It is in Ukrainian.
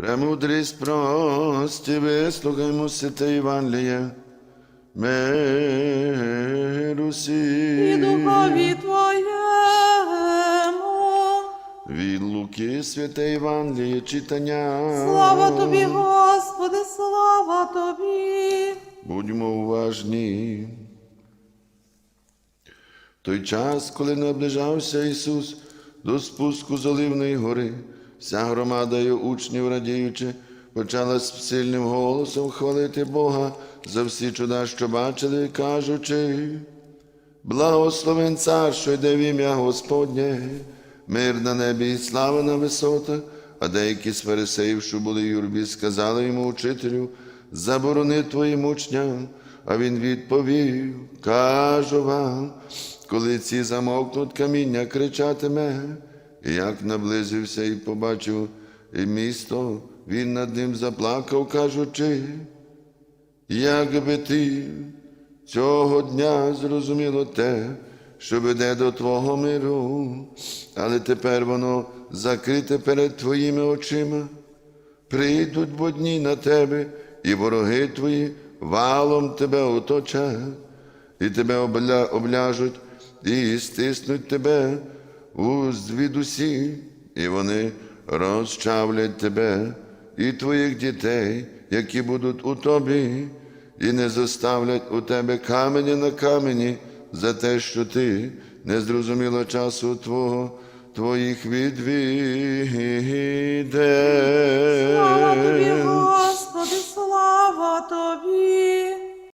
Премудрість прості, вислухаймо святе Євангеліє. Миру і духові Твоєму. Від Луки святе Євангеліє читання. Слава Тобі, Господи, слава Тобі. Будьмо уважні. В той час, коли наближався Ісус до спуску з Оливної гори, вся громада його учнів, радіючи, почала з сильним голосом хвалити Бога за всі чуда, що бачили, кажучи, благословен цар, що йде в ім'я Господнє, мир на небі і слава на висотах. А деякі з фарисеїв, що були в юрбі, сказали йому учителю, заборони твоїм учням. А він відповів, кажу вам, коли ці замовкнуть каміння кричатиме, і як наблизився і побачив і місто, він над ним заплакав, кажучи, як би ти цього дня зрозуміло те, що веде до Твого миру, але тепер воно закрите перед Твоїми очима. Прийдуть бо дні на тебе, і вороги твої валом тебе оточать, і тебе обля... обляжуть, і стиснуть тебе звідусі, і вони розчавлять тебе і твоїх дітей, які будуть у тобі, і не заставлять у тебе камені на камені за те, що ти не зрозуміла часу Твого, твоїх відвідей. Слава Тобі, Господи, слава Тобі.